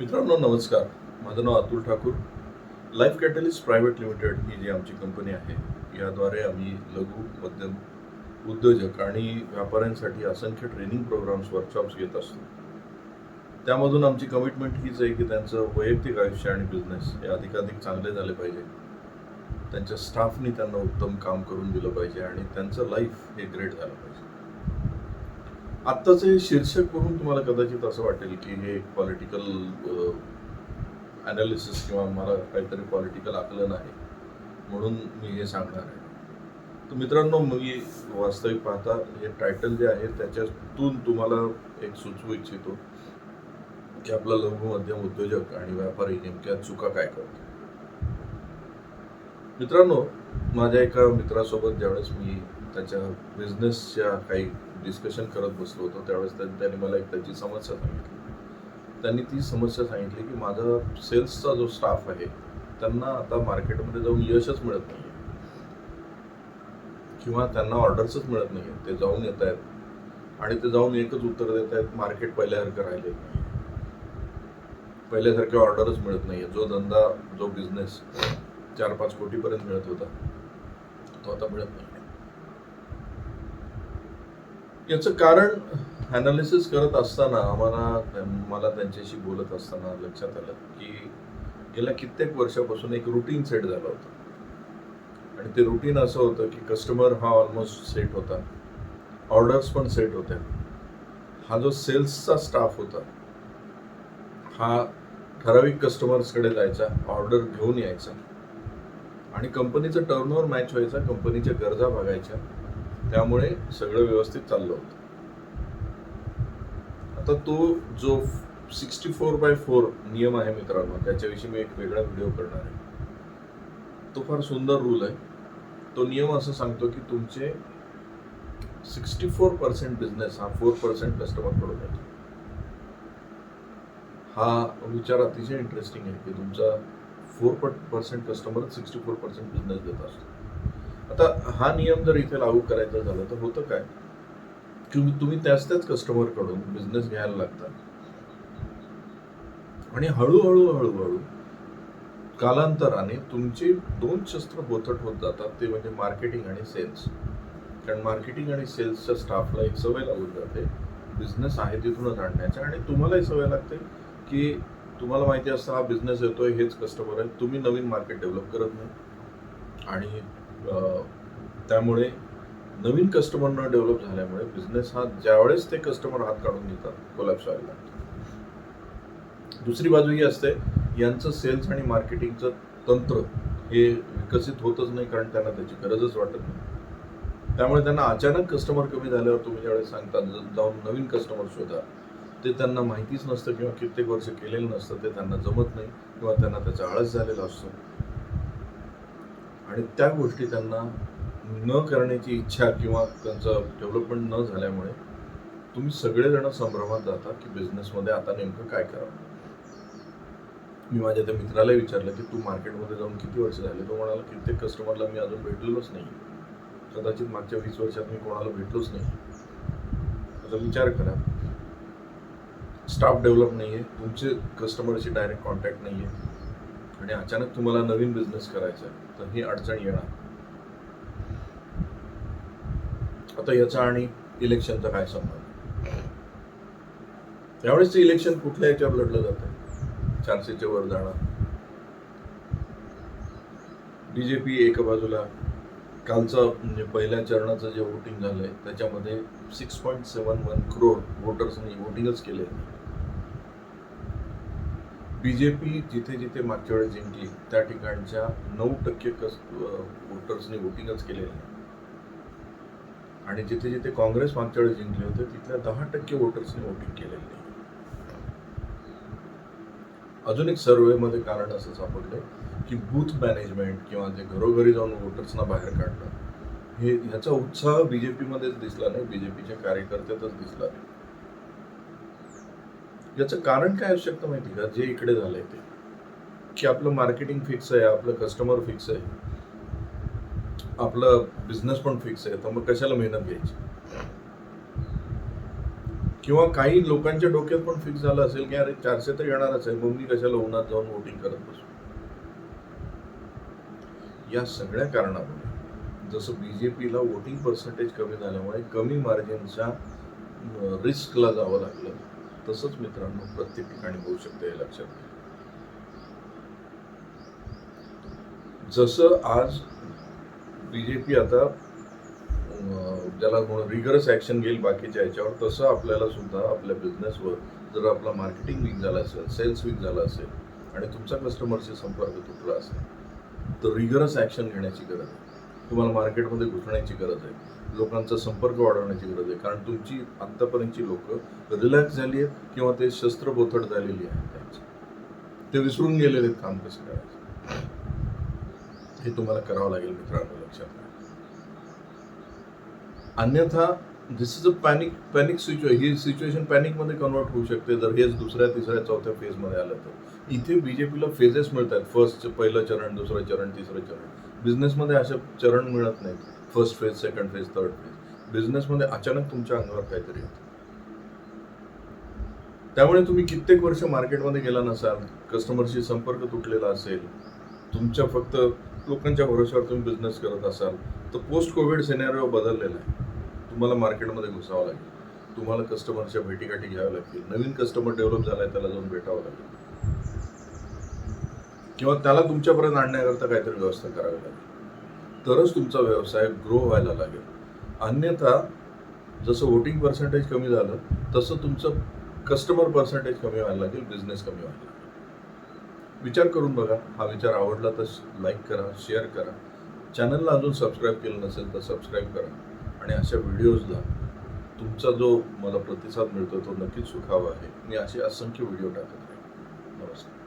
मित्रांनो नमस्कार. माझं नाव Atul Thakur. Life catalyst private limited ही जी आमची कंपनी आहे याद्वारे आम्ही लघु मध्यम उद्योजक आणि व्यापाऱ्यांसाठी असंख्य ट्रेनिंग प्रोग्राम्स वर्कशॉप्स घेत असतो. त्यामधून आमची कमिटमेंट हीच आहे की त्यांचं वैयक्तिक आयुष्य आणि बिझनेस हे अधिकाधिक चांगले झाले पाहिजे. त्यांच्या स्टाफनी त्यांना उत्तम काम करून दिलं पाहिजे आणि त्यांचं लाईफ हे ग्रेट झालं पाहिजे. आत्ताचे शीर्षक बघून तुम्हाला कदाचित असं वाटेल की हे पॉलिटिकल अनालिसिस किंवा मला काहीतरी पॉलिटिकल आकलन आहे. म्हणून मी हे सांगणार आहे. तर मित्रांनो मी वास्तविक पाहता हे टायटल जे आहे त्याच्यातून तुम्हाला एक सुचवू इच्छितो की आपला लघु मध्यम उद्योजक आणि व्यापारी नेमक्या चुका काय करतो. मित्रांनो माझ्या एका मित्रासोबत ज्यावेळेस मी त्याच्या बिझनेसच्या काही डिस्कशन करत बसलो होतो. त्यावेळेस त्या- त्यांनी मला एक त्याची समस्या सांगितली. त्यांनी ती समस्या सांगितली की माझा सेल्सचा जो स्टाफ आहे त्यांना आता मार्केटमध्ये जाऊन यशच मिळत नाही किंवा त्यांना ऑर्डर्सच मिळत नाही ते जाऊन येत आहेत. आणि ते जाऊन एकच उत्तर देत आहेत मार्केट पहिल्यासारखं राहिले पहिल्यासारखे ऑर्डरच मिळत नाही जो धंदा जो बिझनेस चार पाच कोटीपर्यंत मिळत होता तो आता मिळत नाही याचं कारण अनालिसिस करत असताना आम्हाला मला त्यांच्याशी बोलत असताना लक्षात आलं की गेल्या कित्येक वर्षापासून एक रुटीन सेट झालं होतं. आणि ते रुटीन असं होतं की कस्टमर हा ऑलमोस्ट सेट होता. ऑर्डर्स पण सेट होत्या. हा जो सेल्सचा स्टाफ होता हा ठराविक कस्टमर्सकडे जायचा ऑर्डर घेऊन यायचा. आणि कंपनीचं टर्नओव्हर मॅच व्हायचा कंपनीच्या गरजा बघायच्या त्यामुळे सगळं व्यवस्थित चाललं होतं. आता तो जो सिक्स्टी फोर बाय फोर नियम आहे मित्रांनो त्याच्याविषयी मी एक वेगळा व्हिडिओ करणार आहे. तो फार सुंदर रूल आहे. तो नियम असं सांगतो की तुमचे सिक्स्टी फोर पर्सेंट बिझनेस हा फोर पर्सेंट कस्टमरकडून येतो. हा विचार अतिशय इंटरेस्टिंग आहे की तुमचा four percent customer sixty four percent business देत असतो. आता हा नियम जर इथे लागू करायचा झाला तर होतं काय? की तुम्ही त्याच त्याच कस्टमरकडून बिझनेस घ्यायला लागता. आणि हळूहळू हळूहळू कालांतराने तुमची दोन शस्त्र बोथट होत जातात ते म्हणजे मार्केटिंग आणि सेल्स कारण मार्केटिंग आणि सेल्सच्या स्टाफला एक सवय लागून जाते. बिझनेस आहे तिथूनच आणण्याच्या आणि तुम्हालाही सवय लागते की तुम्हाला माहिती असतं हा बिझनेस येतोय हेच कस्टमर आहे तुम्ही नवीन मार्केट डेव्हलप करत नाही. आणि त्यामुळे नवीन कस्टमर न डेव्हलप झाल्यामुळे बिझनेस हा ज्यावेळेस ते कस्टमर हात काढून घेतात कोलॅप्स व्हायला लागतो दुसरी बाजू ही असते यांचं सेल्स आणि मार्केटिंगचं तंत्र हे विकसित होतच नाही कारण त्यांना त्याची गरजच वाटत नाही. त्यामुळे त्यांना अचानक कस्टमर कमी झाल्यावर तुम्ही ज्यावेळेस सांगता जाऊन नवीन कस्टमर शोधा ते त्यांना माहितीच नसतं किंवा कित्येक वर्ष केलेलं नसतं ते त्यांना जमत नाही किंवा त्यांना त्याचा आळस झालेला असतो. आणि त्या गोष्टी त्यांना न करण्याची इच्छा किंवा त्यांचं डेव्हलपमेंट न झाल्यामुळे तुम्ही सगळेजण संभ्रमात जाता की बिझनेसमध्ये आता नेमकं काय करावं? मी माझ्या त्या मित्राला विचारलं की तू मार्केटमध्ये जाऊन किती वर्ष झाले? तो म्हणाला कित्येक कस्टमरला मी अजून भेटलेलोच नाही. कदाचित मागच्या वीस वर्षात मी कोणाला भेटलोच नाही. आता विचार करा. स्टाफ डेव्हलप नाही आहे तुमचे कस्टमरशी डायरेक्ट कॉन्टॅक्ट नाही आहे आणि अचानक तुम्हाला नवीन बिझनेस करायचा तर ही अडचण येणार. आता याचा आणि इलेक्शनचा काय संबंध? त्यावेळेस इलेक्शन कुठल्या याच्यावर लढलं जातं? चारशेच्या वर जाणं बीजेपी एका बाजूला कालचं म्हणजे पहिल्या चरणाचं जे वोटिंग झालंय त्याच्यामध्ये six point seven one crore वोटर्सनी वोटिंगच केले बीजेपी जिथे जिथे मागच्या वेळेस जिंकली त्या ठिकाणच्या नऊ टक्के कस वोटर्सनी वोटिंगच केलेलं नाही. आणि जिथे जिथे काँग्रेस मागच्या वेळेस जिंकले होते तिथल्या दहा टक्के वोटर्सनी वोटिंग केलेलं नाही. अजून एक सर्वेमध्ये कारण असं सापडलं की बूथ मॅनेजमेंट किंवा जे घरोघरी जाऊन वोटर्सना बाहेर काढणं हे ह्याचा उत्साह बीजेपीमध्येच दिसला नाही. बीजेपीच्या कार्यकर्त्यातच दिसला नाही. याचं कारण काय असू शकतं माहिती का? जे इकडे झालंय ते. की आपलं मार्केटिंग फिक्स आहे आपलं कस्टमर फिक्स आहे. आपलं बिझनेस पण फिक्स आहे. तर मग कशाला मेहनत घ्यायची? किंवा काही लोकांच्या डोक्यात पण फिक्स झालं असेल की अरे चारशे तर येणारच आहे. मग मी कशाला उन्हात जाऊन वोटिंग करत बसू? या सगळ्या कारणामुळे जसं बीजेपीला वोटिंग पर्सेंटेज कमी झाल्यामुळे कमी मार्जिनच्या रिस्कला जावं लागलं. तसंच मित्रांनो प्रत्येक ठिकाणी होऊ शकतं हे लक्षात घ्या. जसं आज बीजेपी आता ज्याला रिगरस ऍक्शन घेईल बाकीच्या याच्यावर तसं आपल्याला सुद्धा आपल्या बिझनेसवर जर आपला मार्केटिंग वीक झाला असेल सेल्स वीक झाला असेल आणि तुमचा कस्टमरशी संपर्क तुटला असेल तर रिगरस ऍक्शन घेण्याची गरज आहे. तुम्हाला मार्केटमध्ये घुसण्याची गरज आहे. लोकांचा संपर्क वाढवण्याची गरज आहे. कारण तुमची आत्तापर्यंतची लोक रिलॅक्स झाली आहेत किंवा ते शस्त्र बोथट झालेली आहेत त्यांची. ते विसरून गेलेले आहेत काम कसं करायचं? हे तुम्हाला करावं लागेल मित्रांनो लक्षात अन्यथा this is a panic panic situation he situation पॅनिकमध्ये कन्वर्ट होऊ शकते. जर हेच दुसऱ्या तिसऱ्या चौथ्या फेजमध्ये आलं तर. इथे बीजेपीला फेजेस मिळतात. फर्स्ट पहिलं चरण दुसरं चरण तिसरं चरण. बिझनेसमध्ये असे चरण मिळत नाहीत. First phase second phase third phase बिझनेसमध्ये अचानक तुमच्या अंगावर काहीतरी येतं. त्यामुळे तुम्ही कित्येक वर्ष मार्केटमध्ये गेला नसाल कस्टमरशी संपर्क तुटलेला असेल तुमच्या फक्त लोकांच्या भरोश्यावर तुम्ही बिझनेस करत असाल तर पोस्ट कोविड सिनेरिओ बदललेला आहे. तुम्हाला मार्केटमध्ये घुसावं लागेल. तुम्हाला कस्टमरच्या भेटीगाठी घ्याव्या लागतील. नवीन कस्टमर डेव्हलप झालाय त्याला जाऊन भेटावं लागेल. किंवा त्याला तुमच्यापर्यंत आणण्याकरता काहीतरी व्यवस्था करावी लागेल. तरच तुमचा व्यवसाय ग्रो व्हायला लागेल. अन्यथा जसं वोटिंग पर्सेंटेज कमी झालं तसं तुमचं कस्टमर पर्सेंटेज कमी व्हायला लागेल बिझनेस कमी व्हायला लागेल. विचार करून बघा. हा विचार आवडला तर लाईक करा शेअर करा. चॅनलला अजून सबस्क्राईब केलं नसेल तर सबस्क्राईब करा. आणि अशा व्हिडिओजला तुमचा जो मला प्रतिसाद मिळतो तो नक्कीच सुखावा आहे. मी असे असंख्य व्हिडिओ टाकत आहे नमस्कार.